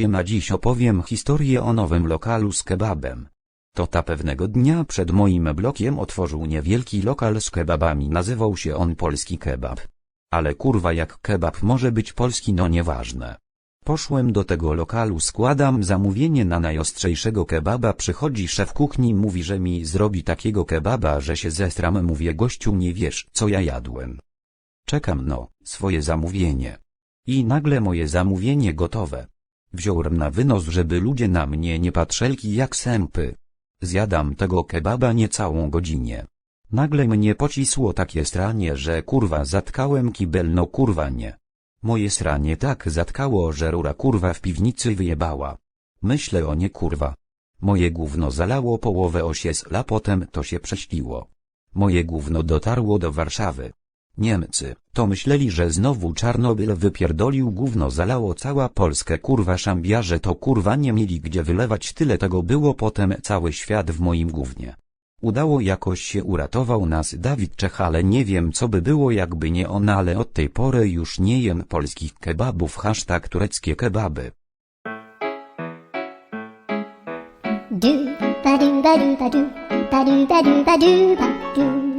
Siema dziś opowiem historię o nowym lokalu z kebabem. Tota pewnego dnia przed moim blokiem otworzył niewielki lokal z kebabami nazywał się on Polski Kebab. Ale kurwa jak kebab może być polski no nieważne. Poszłem do tego lokalu składam zamówienie na najostrzejszego kebaba przychodzi szef kuchni mówi że mi zrobi takiego kebaba że się zestram mówię gościu nie wiesz co ja jadłem. Czekam no, swoje zamówienie. I nagle moje zamówienie gotowe. Wziąłem na wynos żeby ludzie na mnie nie patrzelki jak sępy. Zjadam tego kebaba niecałą godzinę. Nagle mnie pocisło takie stranie że kurwa zatkałem kibel no kurwa nie. Moje sranie tak zatkało że rura kurwa w piwnicy wyjebała. Myślę o nie kurwa. Moje gówno zalało połowę osiesla potem to się prześliło. Moje gówno dotarło do Warszawy. Niemcy, to myśleli, że znowu Czarnobyl wypierdolił gówno zalało cała Polskę kurwa szambiarze to kurwa nie mieli gdzie wylewać tyle tego było potem cały świat w moim gównie. Udało jakoś się uratował nas Dawid Czech ale nie wiem co by było jakby nie on ale od tej pory już nie jem polskich kebabów hashtag tureckie kebaby. ba ba ba ba